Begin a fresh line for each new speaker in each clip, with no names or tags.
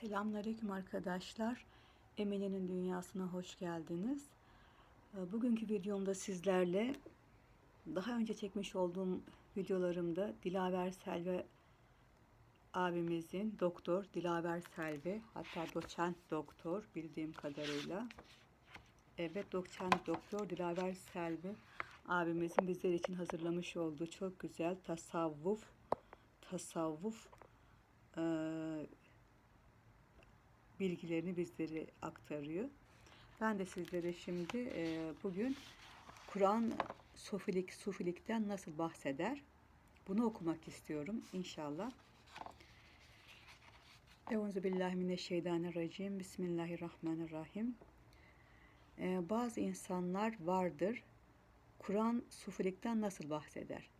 Selamünaleyküm arkadaşlar. Emine'nin dünyasına hoş geldiniz. Ee, Bugünkü videomda sizlerle daha önce çekmiş olduğum videolarımda Dilaver Selvi abimizin doktor Dilaver Selvi hatta doçent doktor bildiğim kadarıyla evet doçent doktor Dilaver Selvi abimizin bizler için hazırlamış olduğu çok güzel tasavvuf tasavvuf eee bilgilerini bizlere aktarıyor. Ben de sizlere şimdi e, bugün Kur'an sofilik, sufilikten nasıl bahseder? Bunu okumak istiyorum inşallah. Euzu billahi mineşşeytanirracim. Bismillahirrahmanirrahim. E, bazı insanlar vardır. Kur'an sufilikten nasıl bahseder?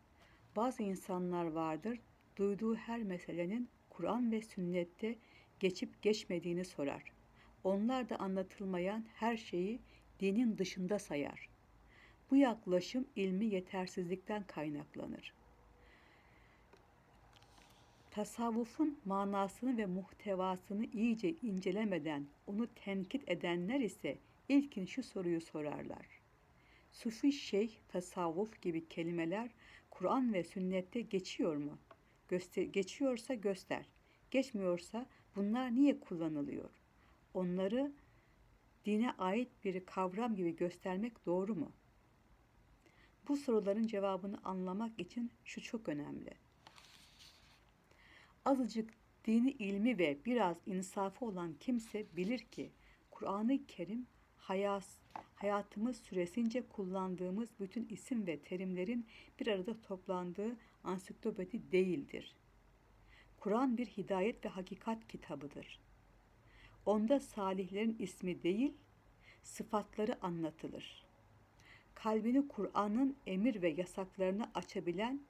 Bazı insanlar vardır. Duyduğu her meselenin Kur'an ve sünnette geçip geçmediğini sorar. Onlar da anlatılmayan her şeyi dinin dışında sayar. Bu yaklaşım ilmi yetersizlikten kaynaklanır. Tasavvufun manasını ve muhtevasını iyice incelemeden onu tenkit edenler ise ilkin şu soruyu sorarlar. Sufi şeyh, tasavvuf gibi kelimeler Kur'an ve sünnette geçiyor mu? Göster geçiyorsa göster. Geçmiyorsa bunlar niye kullanılıyor? Onları dine ait bir kavram gibi göstermek doğru mu? Bu soruların cevabını anlamak için şu çok önemli. Azıcık dini ilmi ve biraz insafı olan kimse bilir ki Kur'an-ı Kerim hayat, hayatımız süresince kullandığımız bütün isim ve terimlerin bir arada toplandığı ansiklopedi değildir. Kur'an bir hidayet ve hakikat kitabıdır. Onda salihlerin ismi değil, sıfatları anlatılır. Kalbini Kur'an'ın emir ve yasaklarını açabilen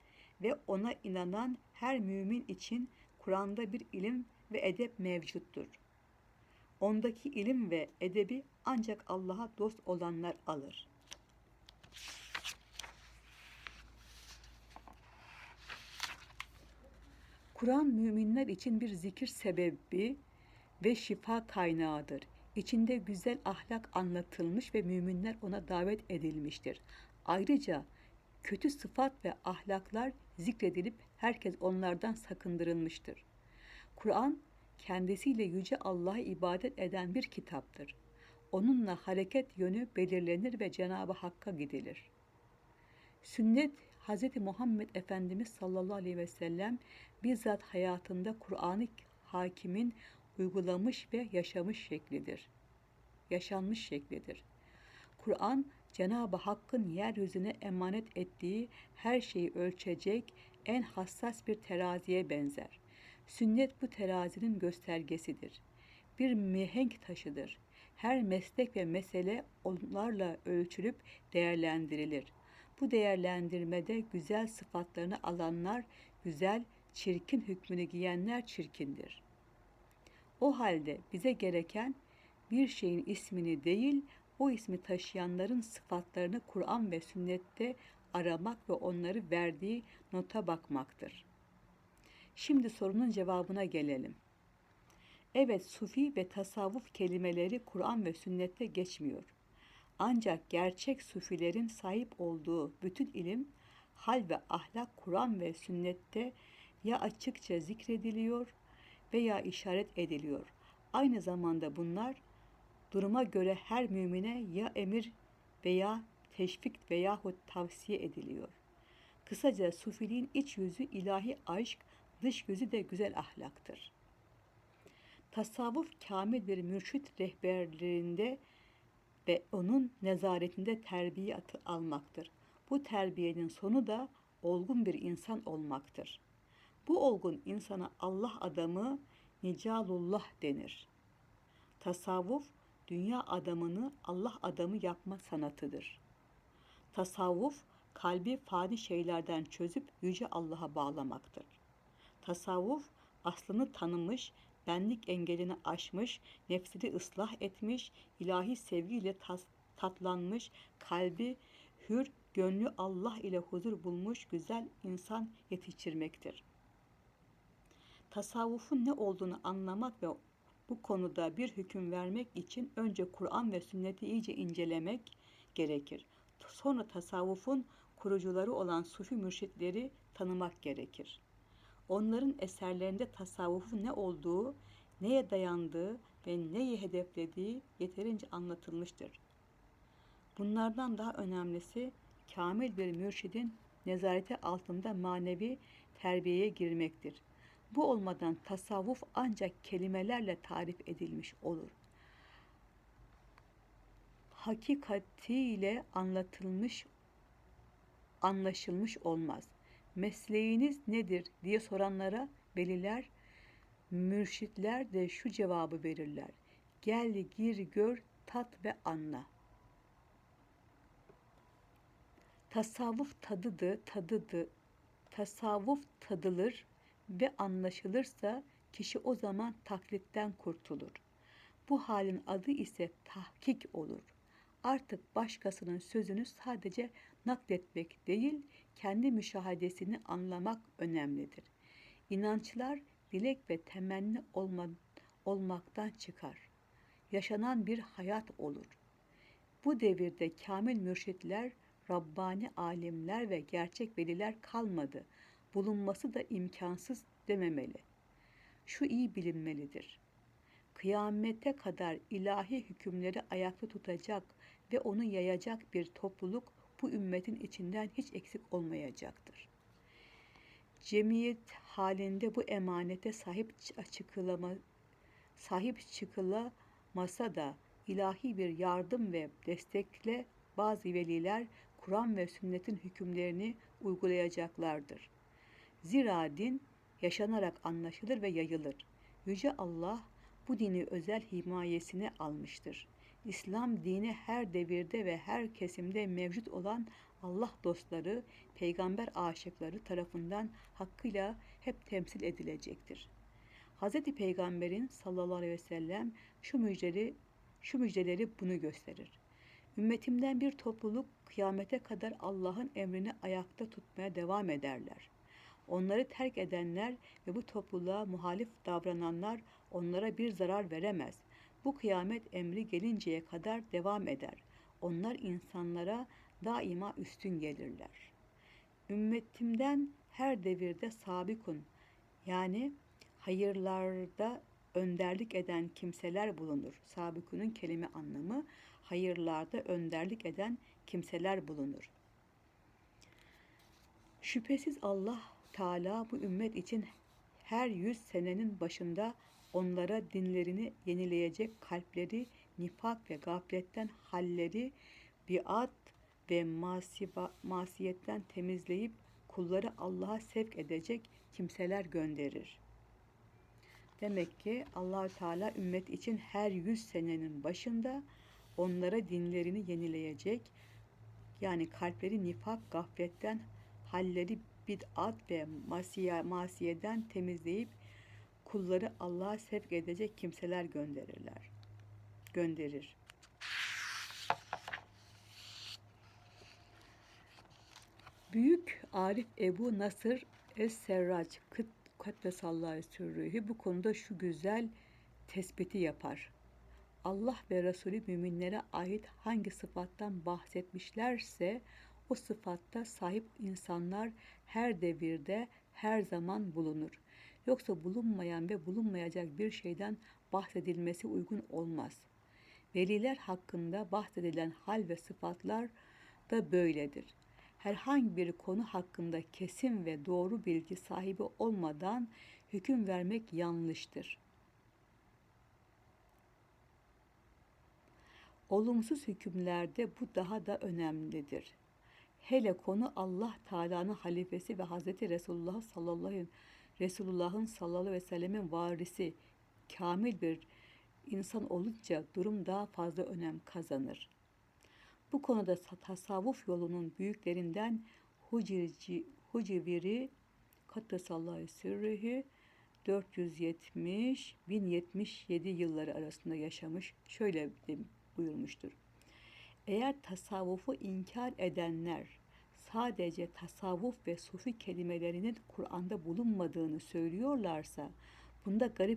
ve ona inanan her mümin için Kur'an'da bir ilim ve edep mevcuttur. Ondaki ilim ve edebi ancak Allah'a dost olanlar alır. Kur'an müminler için bir zikir sebebi ve şifa kaynağıdır. İçinde güzel ahlak anlatılmış ve müminler ona davet edilmiştir. Ayrıca kötü sıfat ve ahlaklar zikredilip herkes onlardan sakındırılmıştır. Kur'an kendisiyle yüce Allah'a ibadet eden bir kitaptır. Onunla hareket yönü belirlenir ve Cenab-ı Hakk'a gidilir. Sünnet Hz. Muhammed Efendimiz sallallahu aleyhi ve sellem bizzat hayatında Kur'an-ı Hakim'in uygulamış ve yaşamış şeklidir. Yaşanmış şeklidir. Kur'an Cenab-ı Hakk'ın yeryüzüne emanet ettiği her şeyi ölçecek en hassas bir teraziye benzer. Sünnet bu terazinin göstergesidir. Bir mihenk taşıdır. Her meslek ve mesele onlarla ölçülüp değerlendirilir. Bu değerlendirmede güzel sıfatlarını alanlar güzel, çirkin hükmünü giyenler çirkindir. O halde bize gereken bir şeyin ismini değil, o ismi taşıyanların sıfatlarını Kur'an ve sünnette aramak ve onları verdiği nota bakmaktır. Şimdi sorunun cevabına gelelim. Evet, sufi ve tasavvuf kelimeleri Kur'an ve sünnette geçmiyor. Ancak gerçek sufilerin sahip olduğu bütün ilim, hal ve ahlak Kur'an ve sünnette ya açıkça zikrediliyor veya işaret ediliyor. Aynı zamanda bunlar duruma göre her mümine ya emir veya teşvik veyahut tavsiye ediliyor. Kısaca sufiliğin iç yüzü ilahi aşk, dış yüzü de güzel ahlaktır. Tasavvuf kamil bir mürşit rehberliğinde ve onun nezaretinde terbiye almaktır. Bu terbiyenin sonu da olgun bir insan olmaktır. Bu olgun insana Allah adamı Nicalullah denir. Tasavvuf, dünya adamını Allah adamı yapma sanatıdır. Tasavvuf, kalbi fani şeylerden çözüp yüce Allah'a bağlamaktır. Tasavvuf, aslını tanımış, benlik engelini aşmış, nefsini ıslah etmiş, ilahi sevgiyle tatlanmış, kalbi hür, gönlü Allah ile huzur bulmuş güzel insan yetiştirmektir. Tasavvufun ne olduğunu anlamak ve Bu konuda bir hüküm vermek için önce Kur'an ve sünneti iyice incelemek gerekir. Sonra tasavvufun kurucuları olan sufi mürşitleri tanımak gerekir. Onların eserlerinde tasavvufun ne olduğu, neye dayandığı ve neyi hedeflediği yeterince anlatılmıştır. Bunlardan daha önemlisi kamil bir mürşidin nezareti altında manevi terbiyeye girmektir. Bu olmadan tasavvuf ancak kelimelerle tarif edilmiş olur. Hakikatiyle anlatılmış, anlaşılmış olmaz. Mesleğiniz nedir diye soranlara veliler, mürşitler de şu cevabı verirler. Gel gir gör tat ve anla. Tasavvuf tadıdı, tadıdı, tasavvuf tadılır ve anlaşılırsa kişi o zaman taklitten kurtulur. Bu halin adı ise tahkik olur. Artık başkasının sözünü sadece nakletmek değil, kendi müşahadesini anlamak önemlidir. İnançlar dilek ve temenni olma, olmaktan çıkar. Yaşanan bir hayat olur. Bu devirde kamil mürşitler, Rabbani alimler ve gerçek veliler kalmadı. Bulunması da imkansız dememeli. Şu iyi bilinmelidir. Kıyamete kadar ilahi hükümleri ayakta tutacak ve onu yayacak bir topluluk bu ümmetin içinden hiç eksik olmayacaktır. Cemiyet halinde bu emanete sahip çıkılama, sahip çıkılamasa da ilahi bir yardım ve destekle bazı veliler Kur'an ve sünnetin hükümlerini uygulayacaklardır. Zira din yaşanarak anlaşılır ve yayılır. Yüce Allah bu dini özel himayesine almıştır. İslam dini her devirde ve her kesimde mevcut olan Allah dostları, peygamber aşıkları tarafından hakkıyla hep temsil edilecektir. Hz. Peygamber'in sallallahu aleyhi ve sellem şu müjdeli şu müjdeleri bunu gösterir. Ümmetimden bir topluluk kıyamete kadar Allah'ın emrini ayakta tutmaya devam ederler. Onları terk edenler ve bu topluluğa muhalif davrananlar onlara bir zarar veremez. Bu kıyamet emri gelinceye kadar devam eder. Onlar insanlara daima üstün gelirler. Ümmetimden her devirde sabikun yani hayırlarda önderlik eden kimseler bulunur. Sabikunun kelime anlamı hayırlarda önderlik eden kimseler bulunur. Şüphesiz Allah Teala bu ümmet için her yüz senenin başında onlara dinlerini yenileyecek kalpleri, nifak ve gafletten halleri, biat ve masiba, masiyetten temizleyip kulları Allah'a sevk edecek kimseler gönderir. Demek ki allah Teala ümmet için her yüz senenin başında onlara dinlerini yenileyecek, yani kalpleri nifak, gafletten, halleri bid'at ve masiye, masiyeden temizleyip kulları Allah'a sevk edecek kimseler gönderirler. Gönderir. Büyük Arif Ebu Nasır Es-Serraç Kattesallahu sürrühü bu konuda şu güzel tespiti yapar. Allah ve Resulü müminlere ait hangi sıfattan bahsetmişlerse o sıfatta sahip insanlar her devirde, her zaman bulunur. Yoksa bulunmayan ve bulunmayacak bir şeyden bahsedilmesi uygun olmaz. Veliler hakkında bahsedilen hal ve sıfatlar da böyledir. Herhangi bir konu hakkında kesin ve doğru bilgi sahibi olmadan hüküm vermek yanlıştır. Olumsuz hükümlerde bu daha da önemlidir. Hele konu Allah Teala'nın halifesi ve Hazreti Resulullah sallallahu Resulullah'ın sallallahu aleyhi ve sellemin varisi kamil bir insan olunca durum daha fazla önem kazanır. Bu konuda tasavvuf yolunun büyüklerinden Hucirci, Huciviri Kattesallahu sürrühü 470-1077 yılları arasında yaşamış şöyle buyurmuştur. Eğer tasavvufu inkar edenler sadece tasavvuf ve sufi kelimelerinin Kur'an'da bulunmadığını söylüyorlarsa bunda garip